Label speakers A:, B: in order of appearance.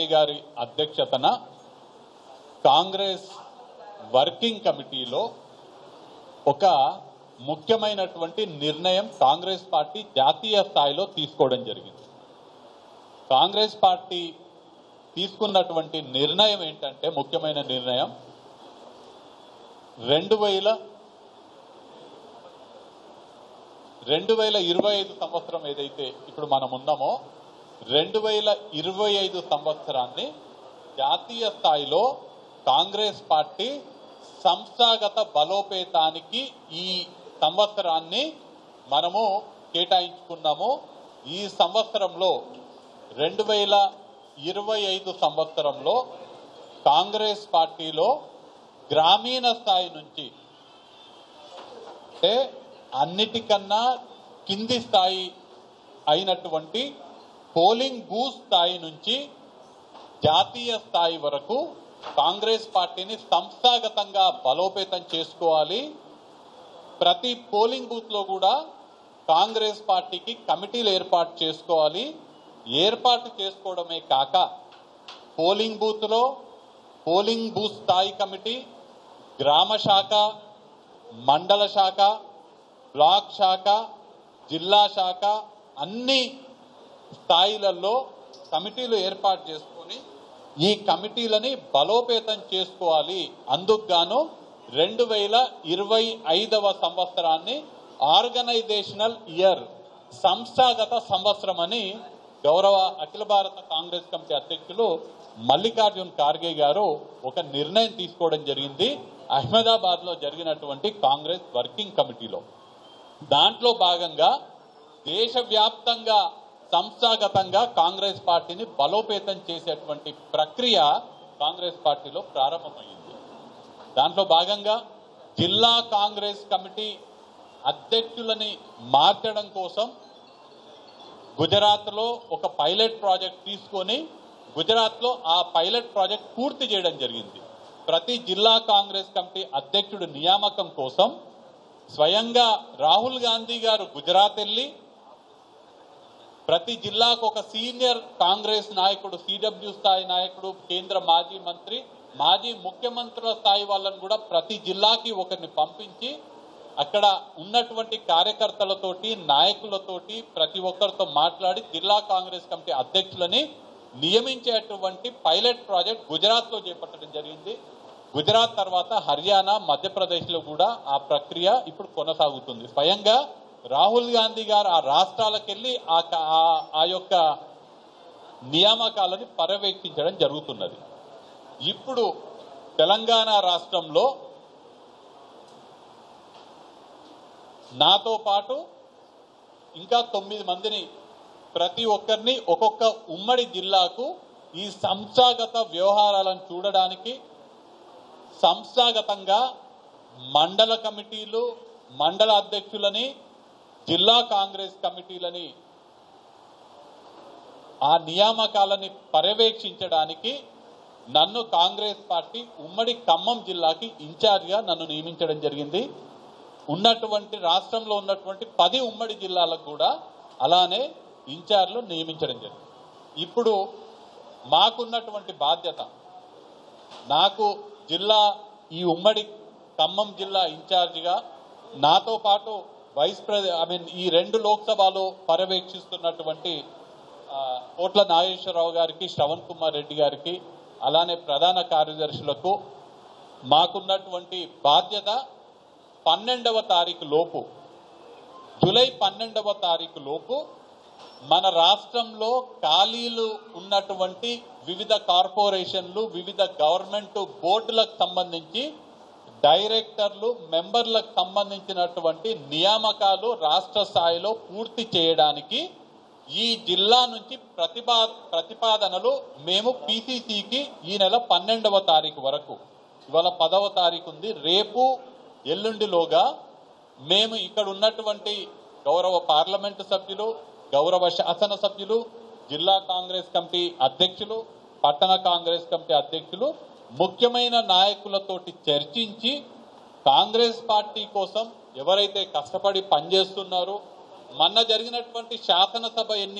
A: ఖార్గే గారి అధ్యక్షతన కాంగ్రెస్ వర్కింగ్ కమిటీలో ఒక ముఖ్యమైనటువంటి నిర్ణయం కాంగ్రెస్ పార్టీ జాతీయ స్థాయిలో తీసుకోవడం జరిగింది. కాంగ్రెస్ పార్టీ తీసుకున్నటువంటి నిర్ణయం ఏంటంటే ముఖ్యమైన నిర్ణయం రెండు వేల రెండు వేల ఇరవై ఐదు సంవత్సరం ఏదైతే ఇప్పుడు మనం ఉన్నామో రెండు వేల ఇరవై ఐదు సంవత్సరాన్ని జాతీయ స్థాయిలో కాంగ్రెస్ పార్టీ సంస్థాగత బలోపేతానికి ఈ సంవత్సరాన్ని మనము కేటాయించుకున్నాము. ఈ సంవత్సరంలో రెండు వేల ఇరవై ఐదు సంవత్సరంలో కాంగ్రెస్ పార్టీలో గ్రామీణ స్థాయి నుంచి అంటే అన్నిటికన్నా కింది స్థాయి అయినటువంటి పోలింగ్ బూత్ స్థాయి నుంచి జాతీయ స్థాయి వరకు కాంగ్రెస్ పార్టీని సంస్థాగతంగా బలోపేతం చేసుకోవాలి. ప్రతి పోలింగ్ బూత్లో కూడా కాంగ్రెస్ పార్టీకి కమిటీలు ఏర్పాటు చేసుకోవాలి. ఏర్పాటు చేసుకోవడమే కాక పోలింగ్ బూత్లో పోలింగ్ బూత్ స్థాయి కమిటీ గ్రామ శాఖ మండల శాఖ బ్లాక్ శాఖ జిల్లా శాఖ అన్ని స్థాయిలలో కమిటీలు ఏర్పాటు చేసుకొని ఈ కమిటీలని బలోపేతం చేసుకోవాలి. అందుకు గాను రెండు వేల ఇరవై ఐదవ సంవత్సరాన్ని ఆర్గనైజేషనల్ ఇయర్ సంస్థాగత సంవత్సరం అని గౌరవ అఖిల భారత కాంగ్రెస్ కమిటీ అధ్యక్షులు మల్లికార్జున్ ఖార్గే గారు ఒక నిర్ణయం తీసుకోవడం జరిగింది. అహ్మదాబాద్లో జరిగినటువంటి కాంగ్రెస్ వర్కింగ్ కమిటీలో. దాంట్లో భాగంగా దేశవ్యాప్తంగా సంస్థాగతంగా కాంగ్రెస్ పార్టీని బలోపేతం చేసేటువంటి ప్రక్రియ కాంగ్రెస్ పార్టీలో ప్రారంభమైంది. దాంట్లో భాగంగా జిల్లా కాంగ్రెస్ కమిటీ అధ్యక్షులని మార్చడం కోసం గుజరాత్లో ఒక పైలట్ ప్రాజెక్ట్ తీసుకొని గుజరాత్లో ఆ పైలట్ ప్రాజెక్ట్ పూర్తి చేయడం జరిగింది. ప్రతి జిల్లా కాంగ్రెస్ కమిటీ అధ్యక్షుడు నియామకం కోసం స్వయంగా రాహుల్ గాంధీ గారు గుజరాత్ వెళ్ళి ప్రతి జిల్లాకు ఒక సీనియర్ కాంగ్రెస్ నాయకుడు సిడబ్ల్యూ స్థాయి నాయకుడు కేంద్ర మాజీ మంత్రి మాజీ ముఖ్యమంత్రుల స్థాయి వాళ్ళని కూడా ప్రతి జిల్లాకి ఒకరిని పంపించి అక్కడ ఉన్నటువంటి కార్యకర్తలతోటి నాయకులతోటి ప్రతి ఒక్కరితో మాట్లాడి జిల్లా కాంగ్రెస్ కమిటీ అధ్యక్షులని నియమించేటువంటి పైలట్ ప్రాజెక్ట్ గుజరాత్లో చేపట్టడం జరిగింది. గుజరాత్ తర్వాత హర్యానా మధ్యప్రదేశ్లో కూడా ఆ ప్రక్రియ ఇప్పుడు కొనసాగుతుంది. స్వయంగా రాహుల్ గాంధీ గారు ఆ రాష్ట్రాలకు వెళ్ళి ఆ ఆ- యొక్క నియామకాలని పర్యవేక్షించడం జరుగుతున్నది. ఇప్పుడు తెలంగాణ రాష్ట్రంలో నాతో పాటు ఇంకా తొమ్మిది మందిని ప్రతి ఒక్కరిని ఒక్కొక్క ఉమ్మడి జిల్లాకు ఈ సంస్థాగత వ్యవహారాలను చూడడానికి సంస్థాగతంగా మండల కమిటీలు మండల అధ్యక్షులని జిల్లా కాంగ్రెస్ కమిటీలని ఆ నియామకాలని పర్యవేక్షించడానికి నన్ను కాంగ్రెస్ పార్టీ ఉమ్మడి ఖమ్మం జిల్లాకి ఇన్ఛార్జ్గా నన్ను నియమించడం జరిగింది. ఉన్నటువంటి రాష్ట్రంలో ఉన్నటువంటి పది ఉమ్మడి జిల్లాలకు కూడా అలానే ఇన్ఛార్జ్లు నియమించడం జరిగింది. ఇప్పుడు మాకున్నటువంటి బాధ్యత నాకు జిల్లా ఈ ఉమ్మడి ఖమ్మం జిల్లా ఇన్ఛార్జిగా నాతో పాటు వైస్ ప్రెసి ఐ మీన్ ఈ రెండు లోక్సభలో పర్యవేక్షిస్తున్నటువంటి కోట్ల నాగేశ్వరరావు గారికి శ్రవణ్ కుమార్ రెడ్డి గారికి అలానే ప్రధాన కార్యదర్శులకు మాకున్నటువంటి బాధ్యత పన్నెండవ తారీఖు లోపు జూలై పన్నెండవ తారీఖు లోపు మన రాష్ట్రంలో ఖాళీలు ఉన్నటువంటి వివిధ కార్పొరేషన్లు వివిధ గవర్నమెంట్ బోర్డులకు సంబంధించి డైరెక్టర్లు మెంబర్లకు సంబంధించినటువంటి నియామకాలు రాష్ట్ర స్థాయిలో పూర్తి చేయడానికి ఈ జిల్లా నుంచి ప్రతిపా ప్రతిపాదనలు మేము పిసిసికి ఈ నెల పన్నెండవ తారీఖు వరకు. ఇవాళ పదవ తారీఖు ఉంది రేపు ఎల్లుండిలోగా మేము ఇక్కడ ఉన్నటువంటి గౌరవ పార్లమెంటు సభ్యులు గౌరవ శాసన సభ్యులు జిల్లా కాంగ్రెస్ కమిటీ అధ్యక్షులు పట్టణ కాంగ్రెస్ కమిటీ అధ్యక్షులు ముఖ్యమైన నాయకులతోటి చర్చించి కాంగ్రెస్ పార్టీ కోసం ఎవరైతే కష్టపడి పనిచేస్తున్నారో మొన్న జరిగినటువంటి శాసనసభ ఎన్ని